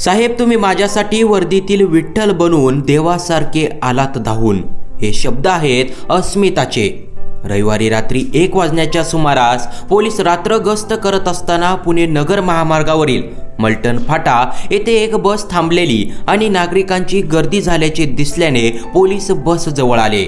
साहेब तुम्ही माझ्यासाठी वर्दीतील विठ्ठल बनून देवासारखे आलात धावून. हे शब्द आहेत अस्मिताचे. रविवारी रात्री एक वाजण्याच्या सुमारास पोलीस रात्र गस्त करत असताना पुणे नगर महामार्गावरील मल्टन फाटा येथे एक बस थांबलेली आणि नागरिकांची गर्दी झाल्याचे दिसल्याने पोलीस बस जवळ आले.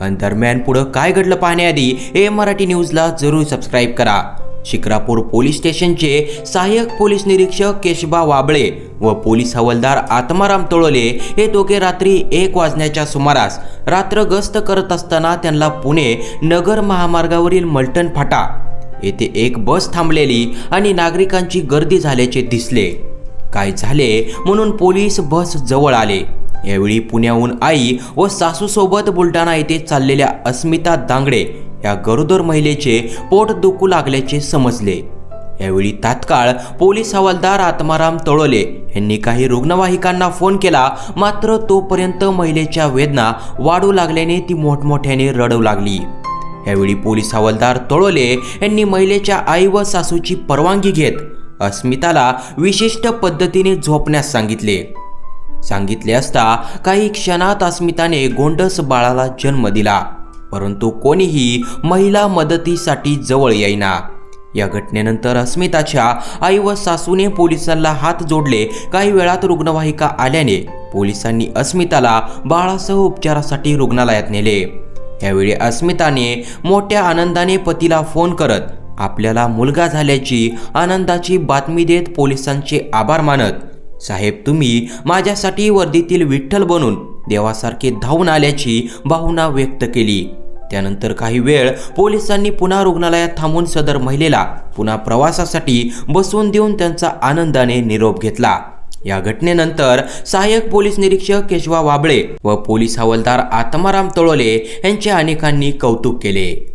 दरम्यान पुढं काय घडलं पाहण्याआधी ए मराठी न्यूजला जरूर सबस्क्राईब करा. शिक्रापूर पोलीस स्टेशनचे सहाय्यक पोलीस निरीक्षक केशबा वाबळे व पोलीस हवालदार आत्माराम तोळले हे दोघे रात्री एक वाजण्याच्या सुमारास रात्र गस्त करत असताना त्यांना पुणे नगर महामार्गावरील मल्टन फाटा येथे एक बस थांबलेली आणि नागरिकांची गर्दी झाल्याचे दिसले. काय झाले म्हणून पोलीस बस जवळ आले. यावेळी पुण्याहून आई व सासूसोबत बुलढाणा येथे चाललेल्या अस्मिता दांगडे या गरोदर महिलेचे पोट दुखू लागल्याचे समजले. यावेळी तात्काळ पोलीस हवालदार आत्माराम तळोले यांनी काही रुग्णवाहिकांना फोन केला मात्र तोपर्यंत महिलेच्या वेदना वाढू लागल्याने ती मोठमोठ्याने रडू लागली. यावेळी पोलीस हवालदार तळोले यांनी महिलेच्या आई व सासूची परवानगी घेत अस्मिताला विशिष्ट पद्धतीने झोपण्यास सांगितले. सांगितले असता काही क्षणात अस्मिताने गोंडस बाळाला जन्म दिला. परंतु कोणीही महिला मदतीसाठी जवळ येईना. या घटनेनंतर अस्मिताच्या आई व सासूने पोलिसांना हात जोडले. काही वेळात रुग्णवाहिका आल्याने पोलिसांनी अस्मिताला बाळासह उपचारासाठी रुग्णालयात नेले. यावेळी अस्मिताने मोठ्या आनंदाने पतीला फोन करत आपल्याला मुलगा झाल्याची आनंदाची बातमी देत पोलिसांचे आभार मानत साहेब तुम्ही माझ्यासाठी वर्दीतील विठ्ठल बनून देवासारखे धावून आल्याची भावना व्यक्त केली. त्यानंतर काही वेळ पोलिसांनी पुन्हा रुग्णालयात थांबून सदर महिलेला पुन्हा प्रवासासाठी बसवून देऊन त्यांचा आनंदाने निरोप घेतला. या घटनेनंतर सहाय्यक पोलीस निरीक्षक केशवा वाबळे व पोलीस हवालदार आत्माराम तळोले यांचे अनेकांनी कौतुक केले.